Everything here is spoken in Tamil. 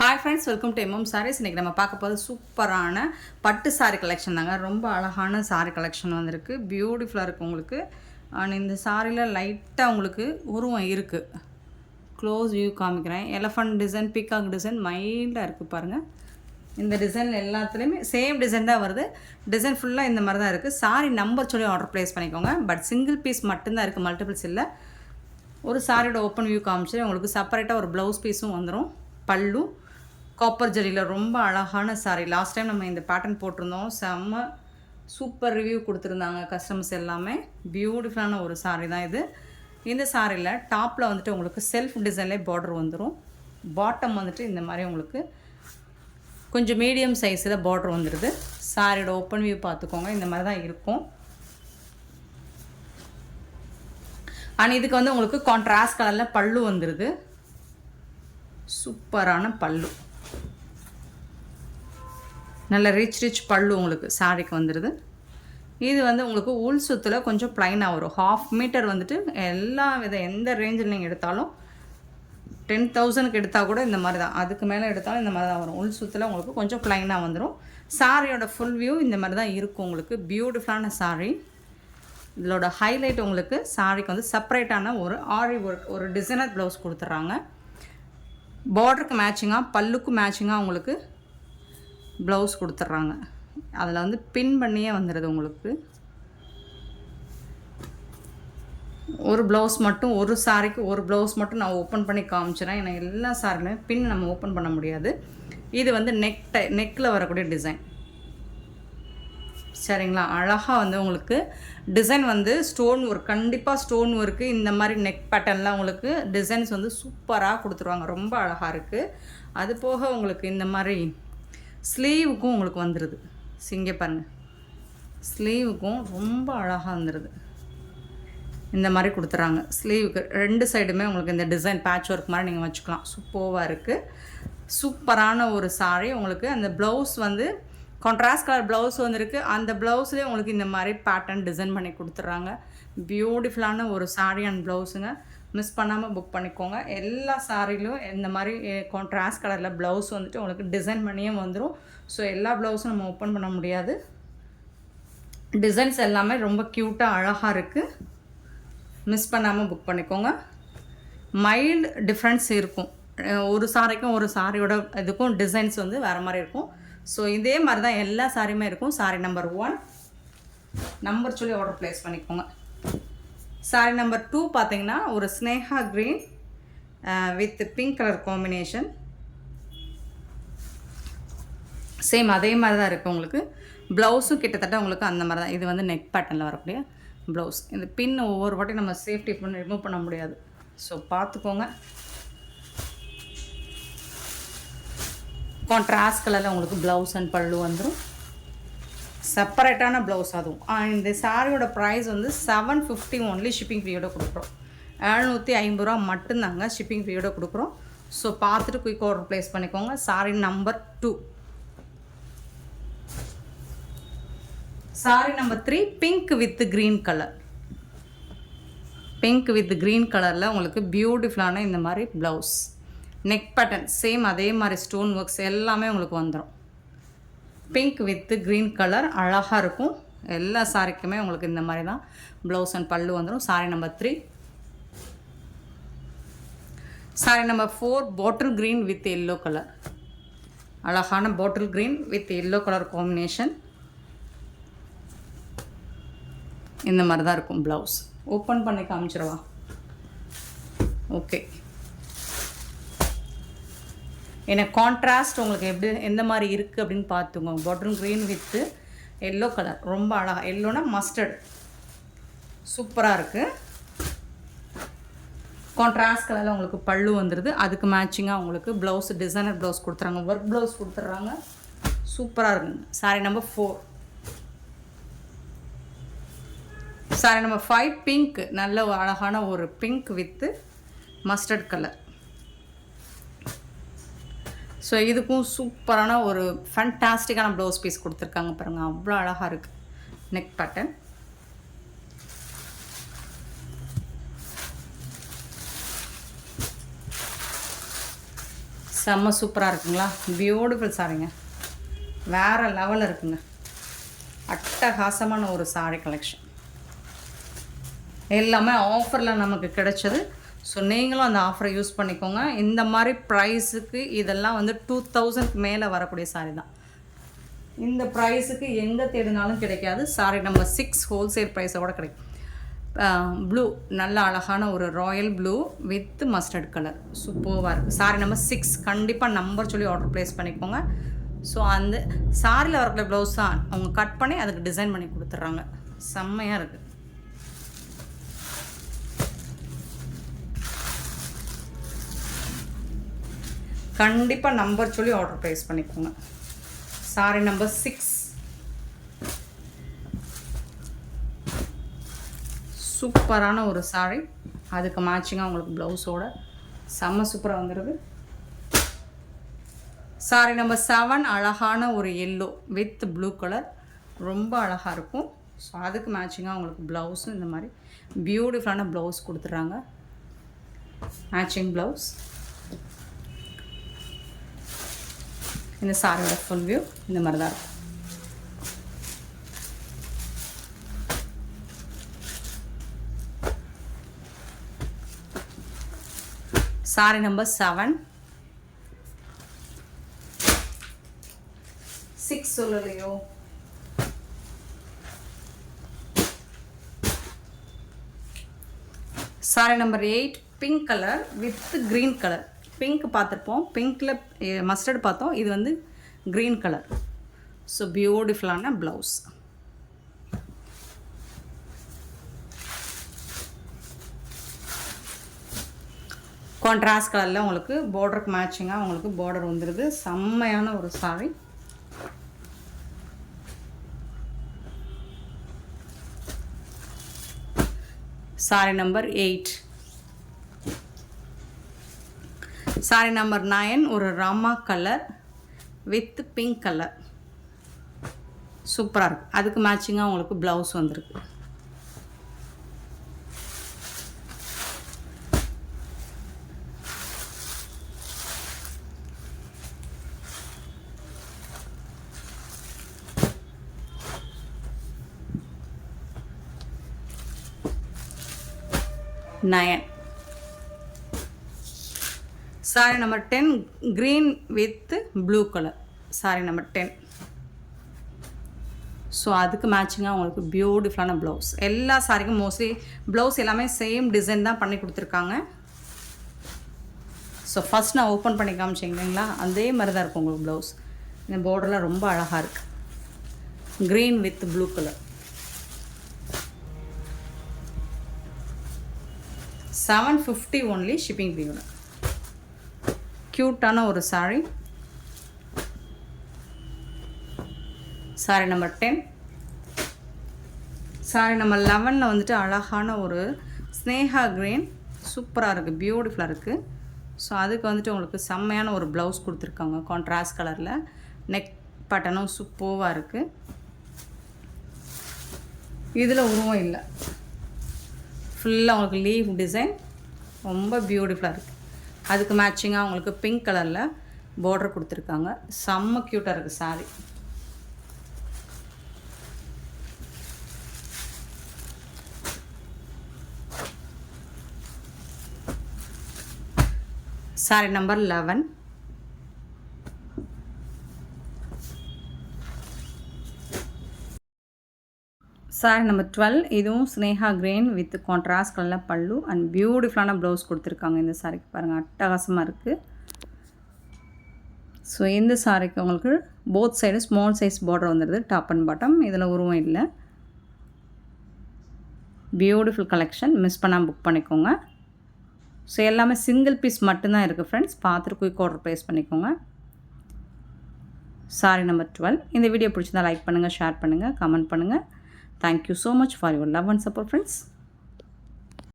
Hi friends welcome to M M sarees இன்றைக்கி நம்ம பார்க்க போகிறது சூப்பரான பட்டு சாரி கலெக்ஷன் தாங்க. ரொம்ப அழகான சாரி கலெக்ஷன் வந்திருக்கு. பியூட்டிஃபுல்லாக இருக்குது உங்களுக்கு. அண்ட் இந்த சாரியில் லைட்டாக உங்களுக்கு உருவம் இருக்குது க்ளோஸ் வியூ காமிக்கிறேன். எலஃபண்ட் டிசைன் பீகாக் டிசைன் மைல்டாக இருக்குது பாருங்கள் இந்த டிசைன் எல்லாத்துலேயுமே சேம் டிசைன் தான் வருது. டிசைன் ஃபுல்லாக இந்த மாதிரி தான் இருக்குது சாரி நம்பர் சொல்லி ஆர்டர் ப்ளேஸ் பண்ணிக்கோங்க. பட் சிங்கிள் பீஸ் மட்டும்தான் இருக்குது மல்டிபிள்ஸ் இல்லை. ஒரு சாரியோட ஓப்பன் வியூ காமிச்சு உங்களுக்கு செப்பரேட்டாக ஒரு ப்ளவுஸ் பீஸும் வந்துடும் பல்லும் காப்பர் ஜரியில் ரொம்ப அழகான சாரி லாஸ்ட் டைம் நம்ம இந்த பேட்டர்ன் போட்டிருந்தோம் செம்ம சூப்பர் ரிவ்யூ கொடுத்துருந்தாங்க கஸ்டமர்ஸ் எல்லாமே. பியூட்டிஃபுல்லான ஒரு சாரி தான் இது. இந்த சாரியில் டாப்பில் வந்துட்டு உங்களுக்கு செல்ஃப் டிசைன்லேயே பார்டர் வந்துடும் பாட்டம் வந்துட்டு இந்த மாதிரி உங்களுக்கு கொஞ்சம் மீடியம் சைஸில் பார்டர் வந்துடுது சாரியோட ஓப்பன் வியூ பார்த்துக்கோங்க. இந்த மாதிரி தான் இருக்கும். அண்ட் இதுக்கு வந்து உங்களுக்கு கான்ட்ராஸ்ட் கலரில் பல்லு வந்துடுது சூப்பரான பல்லு. நல்ல ரிச் ரிச் பல்லு உங்களுக்கு சாரிக்கு வந்துடுது இது வந்து உங்களுக்கு உள் சுத்தில் கொஞ்சம் ப்ளைனாக வரும். ஹாஃப் மீட்டர் வந்துட்டு எல்லா வித எந்த ரேஞ்சில் நீங்கள் எடுத்தாலும் டென் தௌசண்ட்க்கு எடுத்தால் கூட இந்த மாதிரி தான். அதுக்கு மேலே எடுத்தாலும் இந்த மாதிரி தான் வரும். உள் சுத்தில் உங்களுக்கு கொஞ்சம் ப்ளைனாக வந்துடும் சாரியோட ஃபுல் வியூ இந்த மாதிரி தான் இருக்கும் உங்களுக்கு. பியூட்டிஃபுல்லான சாரி இதோட ஹைலைட் உங்களுக்கு சாரிக்கு வந்து செப்பரேட்டான ஒரு ஆரி ஒர்க் ஒரு டிசைனர் ப்ளவுஸ் கொடுத்துட்றாங்க. பார்டருக்கு மேட்சிங்காக பல்லுக்கு மேட்சிங்காக உங்களுக்கு ப்ளவுஸ் கொடுத்துட்றாங்க. அதில் வந்து பின் பண்ணியே வந்துடுது உங்களுக்கு. ஒரு ப்ளவுஸ் மட்டும் ஒரு சாரிக்கு ஒரு ப்ளவுஸ் மட்டும் நான் ஓப்பன் பண்ணி காமிச்சிடறேன் ஏன்னா எல்லா சாரிலையும் பின் நம்ம ஓப்பன் பண்ண முடியாது. இது வந்து நெக் டை நெக்கில் வரக்கூடிய டிசைன். சரிங்களா? அழகாக வந்து உங்களுக்கு டிசைன் வந்து ஸ்டோன் ஒர்க் கண்டிப்பாக ஸ்டோன் ஒர்க்கு இந்த மாதிரி நெக் பேட்டர்ன்லாம் உங்களுக்கு டிசைன்ஸ் வந்து சூப்பராக கொடுத்துருவாங்க. ரொம்ப அழகாக இருக்குது அது போக உங்களுக்கு இந்த மாதிரி ஸ்லீவுக்கும் உங்களுக்கு வந்துடுது சிங்க ஸ்லீவுக்கும் ரொம்ப அழகாக வந்துடுது இந்த மாதிரி கொடுத்துறாங்க. ஸ்லீவுக்கு ரெண்டு சைடுமே உங்களுக்கு இந்த டிசைன் பேட்ச் ஒர்க் மாதிரி நீங்கள் வச்சுக்கலாம். சூப்பராக இருக்குது சூப்பரான ஒரு சாரி உங்களுக்கு அந்த ப்ளவுஸ் வந்து கான்ட்ராஸ்ட் கலர் ப்ளவுஸ் வந்துருக்கு. அந்த ப்ளவுஸ்லேயே உங்களுக்கு இந்த மாதிரி பேட்டர்ன் டிசைன் பண்ணி கொடுத்துட்றாங்க. பியூட்டிஃபுல்லான ஒரு சாரி அண்ட் ப்ளவுஸுங்க மிஸ் பண்ணாமல் புக் பண்ணிக்கோங்க. எல்லா சாரிலும் இந்த மாதிரி கான்ட்ராஸ்ட் கலரில் ப்ளவுஸ் வந்துட்டு உங்களுக்கு டிசைன் பண்ணியே வந்துடும் ஸோ எல்லா ப்ளவுஸும் நம்ம ஓப்பன் பண்ண முடியாது. டிசைன்ஸ் எல்லாமே ரொம்ப க்யூட்டாக அழகாக இருக்குது மிஸ் பண்ணாமல் புக் பண்ணிக்கோங்க. மைல்டு டிஃப்ரென்ஸ் இருக்கும். ஒரு சாரிக்கும் ஒரு சாரியோட இதுக்கும் டிசைன்ஸ் வந்து வேறு மாதிரி இருக்கும். ஸோ இதே மாதிரி தான் எல்லா சாரியுமே இருக்கும். சாரி நம்பர் ஒன் நம்பர் சொல்லி ஆர்டர் ப்ளேஸ் பண்ணிக்கோங்க. சாரி நம்பர் டூ பார்த்தீங்கன்னா ஒரு Sneha green with pink colour combination same அதே மாதிரி தான் இருக்குது உங்களுக்கு. ப்ளவுஸும் கிட்டத்தட்ட உங்களுக்கு அந்த மாதிரி தான் இது வந்து நெக் பேட்டர்னில் வரக்கூடிய ப்ளவுஸ் இந்த பின் ஒவ்வொரு வாட்டி நம்ம சேஃப்டி பண்ணி ரிமூவ் பண்ண முடியாது. ஸோ பார்த்துக்கோங்க கான்ட்ராஸ்ட் கலரில் உங்களுக்கு ப்ளவுஸ் அண்ட் பல்லு வந்துடும் செப்பரேட்டான ப்ளவுஸ் அதுவும். இந்த சாரியோட ப்ரைஸ் வந்து செவன் ஃபிஃப்டி ஒன்லி ஷிப்பிங் ஃப்ரீயோட கொடுக்குறோம். எழுநூற்றி ஐம்பது ரூபா மட்டும்தாங்க ஷிப்பிங் ஃப்ரீயோட கொடுக்குறோம். ஸோ பார்த்துட்டு குயிக் ஆர்டர் ப்ளேஸ் பண்ணிக்கோங்க. Sari number two sari number three pink with green colour pink with green கலரில் உங்களுக்கு பியூட்டிஃபுல்லான இந்த மாதிரி ப்ளவுஸ் நெக் பேட்டர்ன் சேம் அதே மாதிரி ஸ்டோன் ஒர்க்ஸ் எல்லாமே உங்களுக்கு வந்துடும் பிங்க் வித்து க்ரீன் கலர் அழகாக இருக்கும். எல்லா சாரிக்குமே உங்களுக்கு இந்த மாதிரி தான். ப்ளவுஸ் அண்ட் பல்லு வந்துடும் sari number three sari number four bottle green with yellow colour அழகான bottle green with yellow colour combination இந்த மாதிரி தான் இருக்கும் ப்ளவுஸ் ஓப்பன் பண்ணி காமிச்சிடவா? ஓகே ஏன்னா கான்ட்ராஸ்ட் உங்களுக்கு எப்படி எந்த மாதிரி இருக்குது அப்படின்னு பார்த்துக்கோங்க. Bottle green with yellow colour ரொம்ப அழகாக எல்லோனா மஸ்டர்ட் சூப்பராக இருக்குது கான்ட்ராஸ்ட் கலரில் உங்களுக்கு பல்லு வந்துடுது அதுக்கு மேட்சிங்காக உங்களுக்கு ப்ளவுஸ் டிசைனர் ப்ளவுஸ் கொடுத்துறாங்க. ஒர்க் ப்ளவுஸ் கொடுத்துட்றாங்க சூப்பராக இருக்குங்க sari number four sari number five pink நல்ல ஒரு அழகான ஒரு pink with mustard colour so இதுக்கும் சூப்பரான ஒரு ஃபண்டாஸ்டிக்கான ப்ளவுஸ் பீஸ் கொடுத்துருக்காங்க பாருங்கள் அவ்வளோ அழகாக இருக்குது நெக் பேட்டர்ன் செம்ம சூப்பராக இருக்குங்களா? பியூட்டிஃபுல் சாரிங்க வேறு லெவலில் இருக்குங்க. அட்டகாசமான ஒரு சாரி கலெக்ஷன் எல்லாமே ஆஃபரில் நமக்கு கிடைச்சது. ஸோ நீங்களும் அந்த ஆஃபரை யூஸ் பண்ணிக்கோங்க. இந்த மாதிரி ப்ரைஸுக்கு இதெல்லாம் வந்து டூ தௌசண்ட் மேலே வரக்கூடிய சாரி தான். இந்த ப்ரைஸுக்கு எங்கே தேடினாலும் கிடைக்காது. சாரி நம்ம சிக்ஸ் ஹோல்சேல் ப்ரைஸோட கிடைக்கும். ப்ளூ நல்ல அழகான ஒரு royal blue with mustard colour சூப்பர்வாக இருக்குது சாரி நம்பர் சிக்ஸ் கண்டிப்பாக நம்பர் சொல்லி ஆர்டர் ப்ளேஸ் பண்ணிக்கோங்க. ஸோ அந்த சாரியில் வரக்கூடிய ப்ளவுஸ் தான் அவங்க கட் பண்ணி அதுக்கு டிசைன் பண்ணி கொடுத்துட்றாங்க. செம்மையாக இருக்குது கண்டிப்பாக நம்பர் சொல்லி ஆர்டர் ப்ளேஸ் பண்ணிக்கோங்க. சாரி நம்பர் சிக்ஸ் சூப்பரான ஒரு சாரி அதுக்கு மேட்சிங்காக உங்களுக்கு ப்ளவுஸோட செம்ம சூப்பராக வந்துடுது சாரி நம்பர் செவன் அழகான ஒரு எல்லோ வித் ப்ளூ கலர் ரொம்ப அழகாக இருக்கும். ஸோ அதுக்கு மேட்சிங்காக உங்களுக்கு ப்ளவுஸும் இந்த மாதிரி பியூட்டிஃபுல்லான ப்ளவுஸ் கொடுத்துட்றாங்க. மேட்சிங் ப்ளவுஸ் இந்த சாரோட ஃபுல் வியூ இந்த மாதிரி தான் இருக்கும். Sari number seven six சொல்லலையோ? Sari number eight pink colour with green colour pink பார்த்துருப்போம். பிங்க்கில் மஸ்டர்ட் பார்த்தோம். இது வந்து க்ரீன் கலர் ஸோ பியூட்டிஃபுல்லான ப்ளவுஸ் கான்ட்ராஸ்ட் கலரில் உங்களுக்கு பார்டருக்கு மேட்சிங்காக உங்களுக்கு பார்டர் வந்துடுது செம்மையான ஒரு sari sari number eight sari number nine ஒரு Rama colour with pink colour சூப்பராக இருக்குது அதுக்கு மேட்சிங்காக உங்களுக்கு ப்ளவுஸ் வந்திருக்கு. Nine sari number ten green with blue colour sari number ten so அதுக்கு மேட்சிங்காக உங்களுக்கு பியூட்டிஃபுல்லான ப்ளவுஸ் எல்லா சாரிக்கும் மோஸ்ட்லி ப்ளவுஸ் எல்லாமே சேம் டிசைன் தான் பண்ணி கொடுத்துருக்காங்க. ஸோ ஃபஸ்ட் நான் ஓப்பன் பண்ணி காமிச்சிங்களா இல்லைங்களா? அதே மாதிரி தான் இருக்கும் உங்களுக்கு ப்ளவுஸ் இந்த பார்டர்லாம் ரொம்ப அழகாக இருக்குது green with blue colour seven fifty only shipping ஃபீயோட க்யூட்டான ஒரு sari sari number ten sari number லெவனில் வந்துட்டு அழகான ஒரு ஸ்னேகா க்ரீன். சூப்பராக இருக்குது பியூட்டிஃபுல்லாக இருக்குது ஸோ அதுக்கு வந்துட்டு உங்களுக்கு செம்மையான ஒரு ப்ளவுஸ் கொடுத்துருக்காங்க கான்ட்ராஸ்ட் கலரில் நெக் பட்டனும் சூப்பர்வாக இருக்குது இதில் உருவம் இல்லை. ஃபுல்லாக உங்களுக்கு லீஃப் டிசைன் ரொம்ப பியூட்டிஃபுல்லாக இருக்குது அதுக்கு மேட்சிங்காக உங்களுக்கு பிங்க் கலரில் பார்டர் கொடுத்துருக்காங்க. செம்ம க்யூட்டாக இருக்குது sari sari number eleven sari number twelve இதுவும் ஸ்னேஹா கிரீன் வித் கான்ட்ராஸ்ட் கலரில் பல்லு அண்ட் பியூட்டிஃபுல்லான ப்ளவுஸ் கொடுத்துருக்காங்க இந்த சாரிக்கு பாருங்கள் அட்டகாசமாக இருக்குது ஸோ இந்த சாரிக்கு உங்களுக்கு both side small size border வந்துடுது டாப் அண்ட் பாட்டம் இதில் உருவம் இல்லை. பியூட்டிஃபுல் கலெக்ஷன் மிஸ் பண்ணாமல் புக் பண்ணிக்கோங்க. ஸோ எல்லாமே சிங்கிள் பீஸ் மட்டும்தான் இருக்குது ஃப்ரெண்ட்ஸ் பார்த்துட்டு குயிக் ஆர்டர் ப்ளேஸ் பண்ணிக்கோங்க. சாரி நம்பர் டுவெல் இந்த வீடியோ பிடிச்சிருந்தா லைக் பண்ணுங்கள் ஷேர் பண்ணுங்கள் கமெண்ட் பண்ணுங்கள் Thank you so much for your love and support friends.